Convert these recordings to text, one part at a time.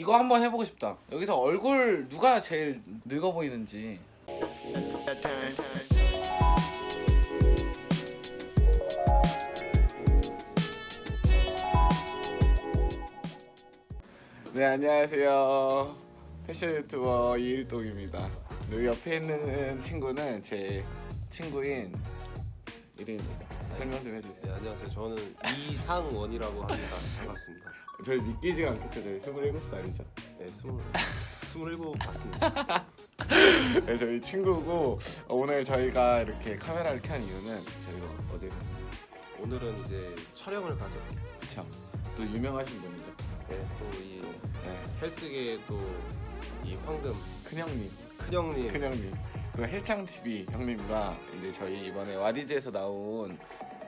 이거 한번 해보고 싶다. 여기서 얼굴 누가 제일 늙어 보이는지. 네 안녕하세요. 패션 유튜버 이일동입니다. 여기 옆에 있는 친구는 제 친구인 이름이 뭐죠? 설명 좀 해주세요. 네, 안녕하세요. 저는 이상원이라고 합니다. 반갑습니다. 저희 믿기지가 않겠죠? 저희 27살이죠. 네, 스물 스물일곱 맞습니다. 네, 저희 친구고 어, 오늘 저희가 이렇게 카메라를 켠 이유는 저희가 어디 오늘은 이제 촬영을 가죠. 그쵸? 또 유명하신 분이죠. 네, 또이 네, 헬스계 또 이 황금 큰형님, 큰형님 큰형님, 또 헬창 TV 형님과 이제 저희 이번에 와디즈에서 나온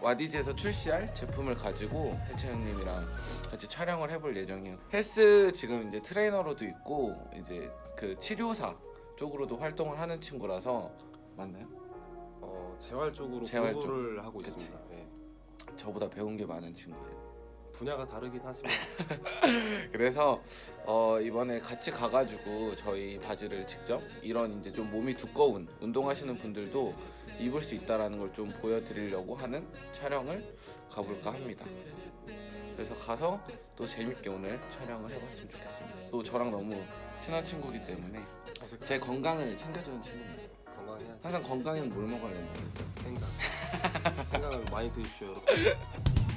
와디즈에서 출시할 제품을 가지고 헬창 형님이랑 같이 촬영을 해볼 예정이에요. 헬스 지금 이제 트레이너로도 있고 이제 그 치료사 쪽으로도 활동을 하는 친구라서 맞나요? 어, 재활 쪽으로 재활 공부를 하고 그치. 있습니다. 네. 저보다 배운 게 많은 친구예요. 분야가 다르긴 하지만 그래서 어, 이번에 같이 가가지고 저희 바지를 직접 이런 이제 좀 몸이 두꺼운 운동하시는 분들도 입을 수 있다라는 걸 좀 보여드리려고 하는 촬영을 가볼까 합니다. 그래서 가서 또 재밌게 오늘 촬영을 해봤으면 좋겠습니다. 또 저랑 너무 친한 친구이기 때문에 제 건강을 챙겨주는 친구입니다. 건강해야지. 항상 건강엔 뭘 먹어야 되나요? 생각 생각을 많이 드십시오, 여러분.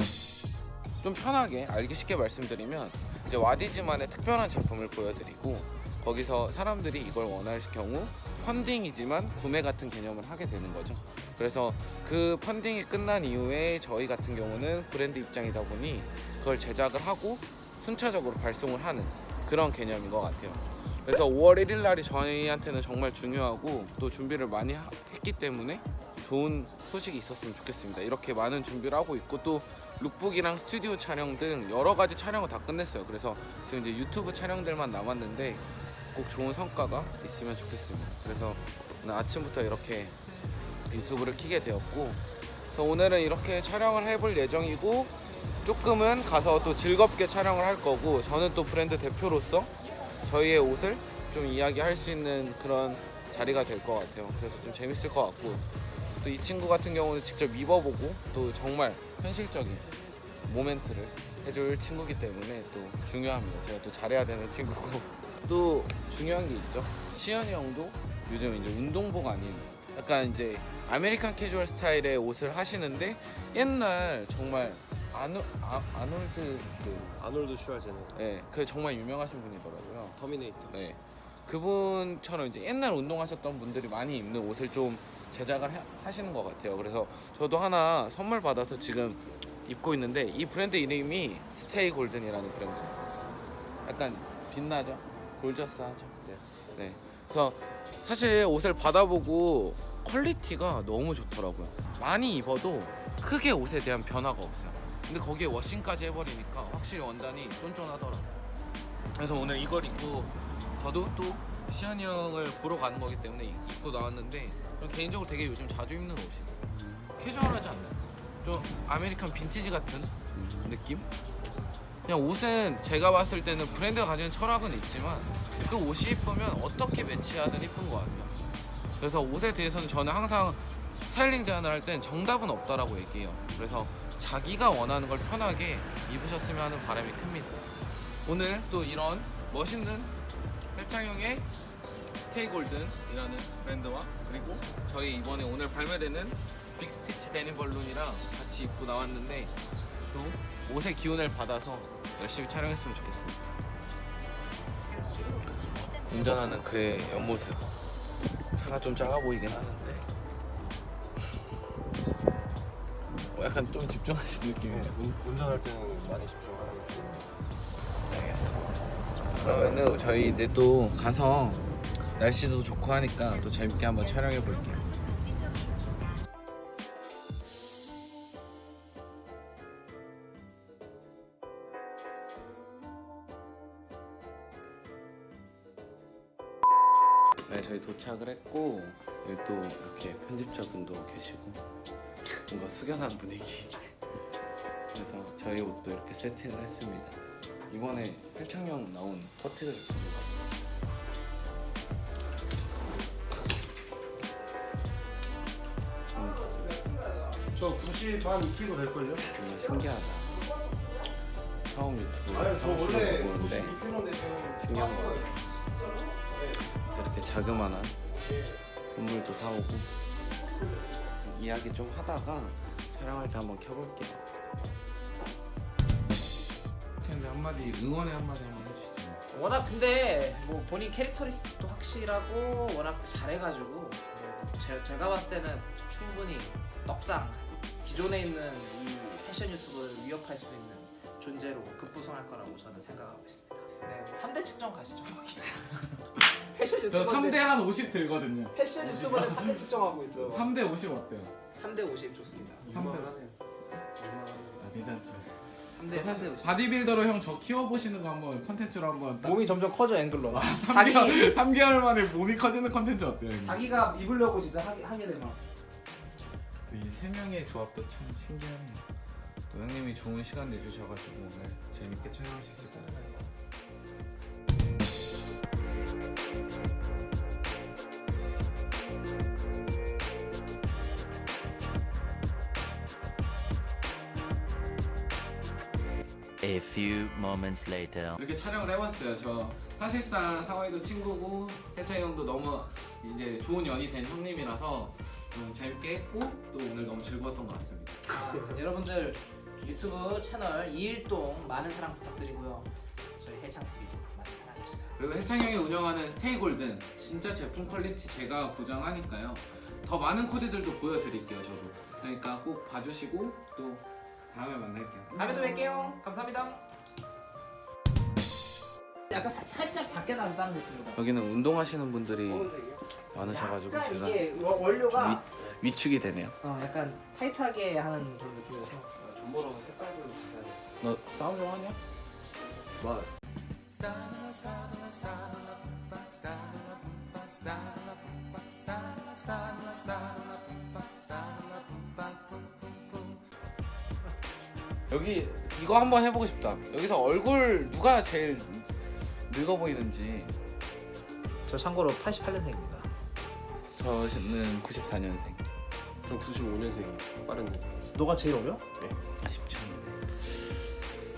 좀 편하게 알기 쉽게 말씀드리면 이제 와디즈만의 특별한 제품을 보여드리고 거기서 사람들이 이걸 원할 경우 펀딩이지만 구매 같은 개념을 하게 되는 거죠. 그래서 그 펀딩이 끝난 이후에 저희 같은 경우는 브랜드 입장이다 보니 그걸 제작을 하고 순차적으로 발송을 하는 그런 개념인 것 같아요. 그래서 5월 1일 날이 저희한테는 정말 중요하고 또 준비를 많이 하- 했기 때문에 좋은 소식이 있었으면 좋겠습니다. 이렇게 많은 준비를 하고 있고 또 룩북이랑 스튜디오 촬영 등 여러 가지 촬영을 다 끝냈어요. 그래서 지금 이제 유튜브 촬영들만 남았는데 꼭 좋은 성과가 있으면 좋겠습니다. 그래서 오늘 아침부터 이렇게 유튜브를 키게 되었고 오늘은 이렇게 촬영을 해볼 예정이고 조금은 가서 또 즐겁게 촬영을 할 거고 저는 또 브랜드 대표로서 저희의 옷을 좀 이야기할 수 있는 그런 자리가 될 것 같아요. 그래서 좀 재밌을 것 같고 또 이 친구 같은 경우는 직접 입어보고 또 정말 현실적인 모멘트를 해줄 친구기 때문에 또 중요합니다. 제가 또 잘해야 되는 친구고 또 중요한 게 있죠. 시현이 형도 요즘 이제 운동복 아닌 약간 이제 아메리칸 캐주얼 스타일의 옷을 하시는데 옛날 정말 아노, 아, 아놀드 그, 아놀드 슈왈제네, 예, 그 정말 유명하신 분이더라고요. 터미네이터. 네. 그분처럼 이제 옛날 운동하셨던 분들이 많이 입는 옷을 좀 제작을 하- 하시는 것 같아요. 그래서 저도 하나 선물 받아서 지금 입고 있는데 이 브랜드 이름이 스테이 골든이라는 브랜드. 약간 빛나죠? 골저스 하죠. 네. 네. 그래서 사실 옷을 받아보고 퀄리티가 너무 좋더라고요. 많이 입어도 크게 옷에 대한 변화가 없어요. 근데 거기에 워싱까지 해버리니까 확실히 원단이 쫀쫀하더라고요. 그래서 오늘 이걸 입고 저도 또 시현이 형을 보러 가는 거기 때문에 입고 나왔는데 좀 개인적으로 되게 요즘 자주 입는 옷이에요. 캐주얼하지 않나요? 좀 아메리칸 빈티지 같은 느낌? 그냥 옷은 제가 봤을 때는 브랜드가 가지는 철학은 있지만 그 옷이 이쁘면 어떻게 매치하든 이쁜 것 같아요. 그래서 옷에 대해서는 저는 항상 스타일링 제안을 할 땐 정답은 없다라고 얘기해요. 그래서 자기가 원하는 걸 편하게 입으셨으면 하는 바람이 큽니다. 오늘 또 이런 멋있는 헬창형의 스테이 골든이라는 브랜드와 그리고 저희 이번에 오늘 발매되는 빅스티치 데님 벌룬이랑 같이 입고 나왔는데 또 옷의 기운을 받아서 열심히 촬영했으면 좋겠습니다. 운전하는 그의 옆모습 차가 좀 작아 보이긴 하는데 어, 약간 좀 집중하신 느낌이에요. 운, 운전할 때는 많이 집중하는 편. 알겠습니다. 그러면은 저희 이제 또 가서 날씨도 좋고 하니까 또 재밌게 한번 촬영해 볼게요. 네, 저희 도착을 했고 여기 또 이렇게 편집자분도 계시고 뭔가 숙연한 분위기. 그래서 저희 옷도 이렇게 세팅을 했습니다. 이번에 헬창형 나온 퍼티를 가져가. 저 90 한 2kg 될걸요? 정말 신기하다. 처음 유튜브 아니 저 원래 보는데 92kg인데 신기한 것 같아. 이렇게 자그마한 선물도 사오고 이야기 좀 하다가 촬영할 때 한번 켜볼게요. 근데 한마디 응원의 한마디 한번 해주시죠. 워낙 근데 뭐 본인 캐릭터리스트도 확실하고 워낙 잘해가지고 뭐 제, 제가 봤을 때는 충분히 떡상 기존에 있는 이 패션 유튜브를 위협할 수 있는 존재로 급부상할 거라고 저는 생각하고 있습니다. 네, 3대 측정 가시죠. 패션 저 유튜버인데 3대 한 50 들거든요. 패션 유튜버는 3대 측정하고 있어요. 3대 50 어때요? 3대 50 좋습니다. 3대 이만하네요. 아, 괜찮죠. 3대 3대 50. 바디빌더로 형 저 키워보시는 거 한번 컨텐츠로 한번 딱 몸이 점점 커져 앵글로. 3개월, 3개월 만에 몸이 커지는 컨텐츠 어때요? 형님? 자기가 입으려고 진짜 하게, 하게 되면 또 이 세 명의 조합도 참 신기하네요. 또 형님이 좋은 시간 내주셔가지고 오늘 재밌게 촬영할 수 있을 것 같습니다. A few moments later. 이렇게 촬영을 해봤어요. 저 사실상 상화이도 친구고 혜창이 형도 너무 이제 좋은 연이 된 형님이라서 음, 재밌게 했고 또 오늘 너무 즐거웠던 것 같습니다. 아, 여러분들 유튜브 채널 이일동 많은 사랑 부탁드리고요. 저희 해창 TV도 많은 사랑해 주세요. 그리고 혜창이 형이 운영하는 스테이골든 진짜 제품 퀄리티 제가 보장하니까요. 더 많은 코디들도 보여드릴게요. 저도. 그러니까 꼭 봐주시고 또 다음에 만날게요. 다음에 또 뵐게요. 감사합니다. 약간 사- 살짝 작게 나왔다는 느낌이다. 여기는 운동하시는 분들이 많으셔가지고 약간 제가 이게 워- 원료가 위축이 되네요. 어, 약간 타이트하게 하는 그런 느낌이라서 존버랑 색깔도 비슷하네. 너 싸움 좀 하냐? 와. 여기 이거 한번 해보고 싶다. 여기서 얼굴 누가 제일 늙어 보이는지. 저 참고로 88년생입니다. 저는 94년생. 저 95년생이에요. 빠른 년. 너가 제일 어려? 쉽지 않은데.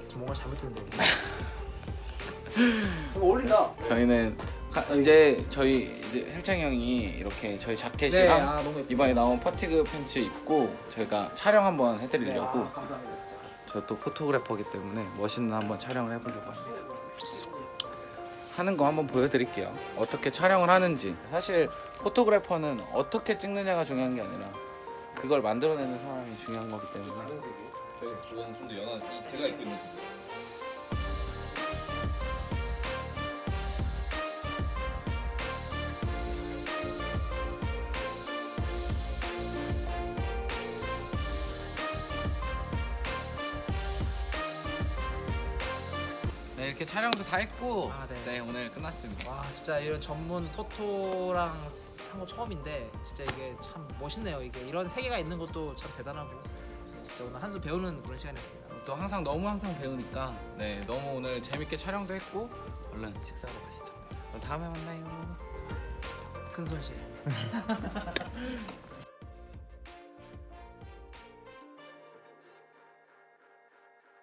저 뭔가 잘못됐는데. 어울린다. 저희는 가- 이제 저희 이제 헬창 형이 이렇게 저희 자켓이랑 아 너무 예쁘다. 이번에 나온 퍼티그 팬츠 입고 저희가 촬영 한번 해드리려고 네, 아, 감사합니다 진짜. 저또 포토그래퍼기 때문에 멋있는 한번 촬영을 해보려고 합니다. 하는 거 한번 보여드릴게요. 어떻게 촬영을 하는지. 사실 포토그래퍼는 어떻게 찍느냐가 중요한 게 아니라 그걸 만들어내는 사람이 중요한 거기 때문에 그건 좀더 연한 이 제가 입고 있는 이렇게 촬영도 다 했고 아, 네. 네 오늘 끝났습니다. 와 진짜 이런 전문 포토랑 한 거 처음인데 진짜 이게 참 멋있네요. 이게 이런 세계가 있는 것도 참 대단하고 진짜 오늘 한 수 배우는 그런 시간이었습니다. 또 항상 너무 항상 배우니까 네 너무 오늘 재밌게 촬영도 했고 얼른 식사하러 가시죠. 그럼 다음에 만나요. 큰 손실.